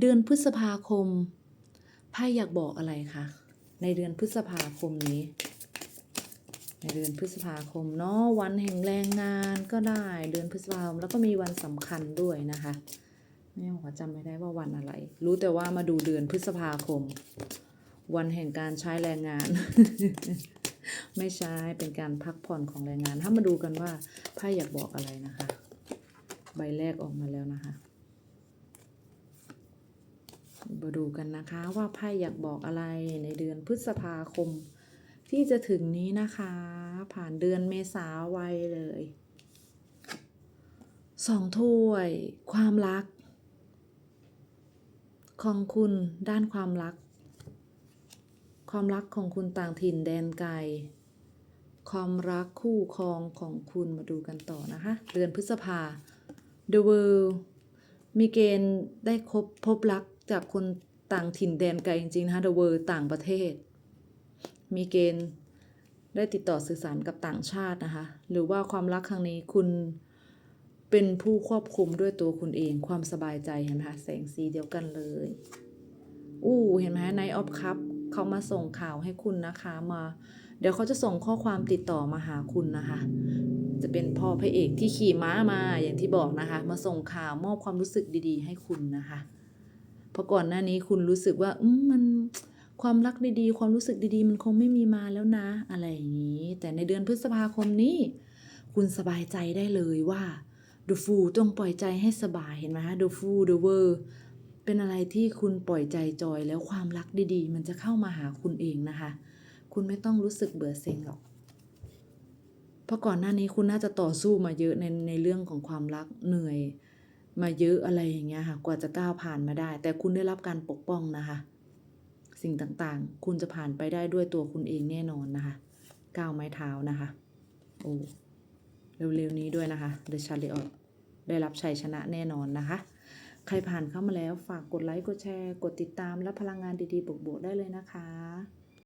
เดือนพฤษภาคมไพ่อยากบอกอะไรคะในเดือนพฤษภาคมนี้ ในเดือนพฤษภาคมเนาะวันแห่งแรงงานก็ได้เดือนพฤษภาคมแล้วก็มีวันสำคัญด้วยนะคะแม่หัวจำไม่ได้ว่าวันอะไร รู้แต่ว่ามาดูเดือนพฤษภาคม วันแห่งการใช้แรงงาน ไม่ใช่เป็นการพักผ่อนของแรงงาน ถ้ามาดูกันว่าไพ่อยากบอกอะไรนะคะ ใบแรกออกมาแล้วนะคะ มาดูกันนะคะว่าไพ่อยากบอกอะไรในเดือนพฤษภาคม ที่จะถึงนี้นะคะ ผ่านเดือนเมษาไวเลยสองถ้วย ความรัก ของคุณด้านความรัก ความรักของคุณต่างถิ่นแดนไกลความรักคู่ครองของคุณมาดูกันต่อนะคะ เดือนพฤษภา The World มีเกณฑ์ได้คบพบรัก จากคนต่างถิ่นแดนไกลจริงๆนะคะ The World ต่างประเทศ มีเกณฑ์ได้ติดต่อสื่อสารกับต่างชาตินะคะ หรือว่าความรักครั้งนี้คุณเป็นผู้ควบคุมด้วยตัวคุณเองความสบายใจเห็นไหมคะแสงสีเดียวกันเลย อู้เห็นไหมในออฟคัพเขามาส่งข่าวให้คุณนะคะมา เดี๋ยวเขาจะส่งข้อความติดต่อมาหาคุณนะคะ จะเป็นพ่อพระเอกที่ขี่ม้ามาอย่างที่บอกนะคะ มาส่งข่าวมอบความรู้สึกดีๆ ให้คุณนะคะ เพราะก่อนหน้านี้คุณรู้สึกว่าอืมมันความรักดีๆ ความรู้สึกดีๆ มันคงไม่มีมาแล้วนะ อะไรอย่างนี้ แต่ในเดือนพฤษภาคมนี้ คุณสบายใจได้เลยว่า The Fool ต้องปล่อยใจให้สบายเห็นไหมคะ The Fool The World เป็นอะไรที่คุณปล่อยใจจอยแล้วความรักดีๆ มันจะเข้ามาหาคุณเองนะคะ คุณไม่ต้องรู้สึกเบื่อเซ็งหรอก เพราะก่อนหน้านี้คุณน่าจะต่อสู้มาเยอะในในเรื่องของความรักเหนื่อย มาเยอะอะไรอย่างเงี้ยค่ะ กว่าจะก้าวผ่านมาได้ แต่คุณได้รับการปกป้องนะคะ สิ่งต่างๆ คุณจะผ่านไปได้ด้วยตัวคุณเองแน่นอนนะคะก้าวไม้เท้านะคะ โอ้เร็วๆนี้ด้วยนะคะ The Chariot ได้รับชัยชนะแน่นอนนะคะ ใครผ่านเข้ามาแล้วฝากกดไลค์กดแชร์ กดติดตามและพลังงานดีๆบวกๆได้เลยนะคะ